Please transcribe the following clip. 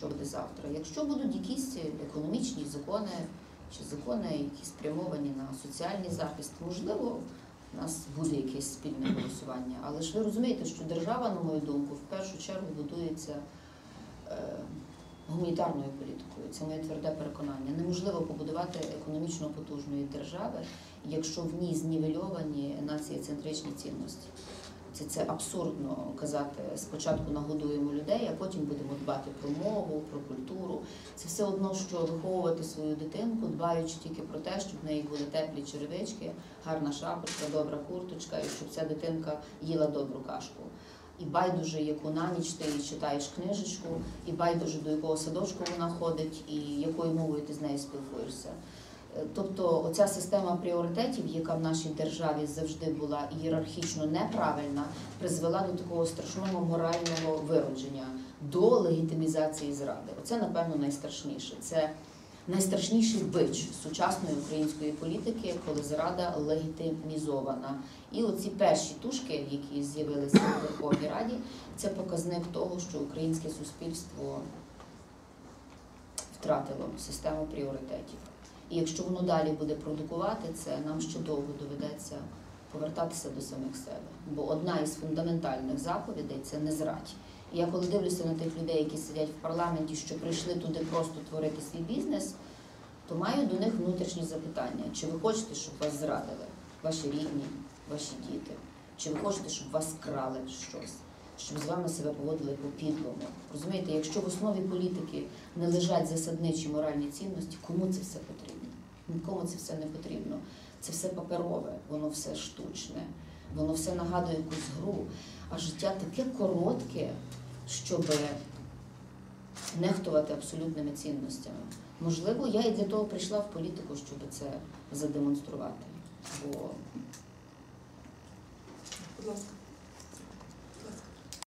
що буде завтра. Якщо будуть якісь економічні закони чи закони, які спрямовані на соціальний захист, можливо, у нас буде якесь спільне голосування. Але ж ви розумієте, що держава, на мою думку, в першу чергу будується е, гуманітарною політикою. Це моє тверде переконання. Неможливо побудувати економічно потужної держави, якщо в ній знівельовані націєцентричні цінності. Це, це абсурдно казати спочатку нагодуємо людей, а потім будемо дбати про мову, про культуру. Це все одно, що виховувати свою дитинку, дбаючи тільки про те, щоб в неї були теплі черевички, гарна шапочка, добра курточка, і щоб ця дитинка їла добру кашку. І байдуже, яку на ніч ти читаєш книжечку, і байдуже до якого садочку вона ходить, і якою мовою ти з нею спілкуєшся. Тобто оця система пріоритетів, яка в нашій державі завжди була ієрархічно неправильна, призвела до такого страшного морального виродження, до легітимізації зради. Оце, напевно, найстрашніше. Це найстрашніший бич сучасної української політики, коли зрада легітимізована. І оці перші тушки, які з'явилися в Верховній Раді, це показник того, що українське суспільство втратило систему пріоритетів. І якщо воно далі буде продукувати це, нам ще довго доведеться повертатися до самих себе. Бо одна із фундаментальних заповідей це не зрадь. І я коли дивлюся на тих людей, які сидять в парламенті, що прийшли туди просто творити свій бізнес, то маю до них внутрішні запитання: чи ви хочете, щоб вас зрадили, ваші рідні, ваші діти? Чи ви хочете, щоб вас крали щось? Щоб з вами себе поводили по-підлому. Розумієте, якщо в основі політики не лежать засадничі моральні цінності, кому це все потрібно? Нікому це все не потрібно. Це все паперове, воно все штучне, воно все нагадує якусь гру. А життя таке коротке, щоб нехтувати абсолютними цінностями. Можливо, я і для того прийшла в політику, щоб це задемонструвати. Бо Будь ласка.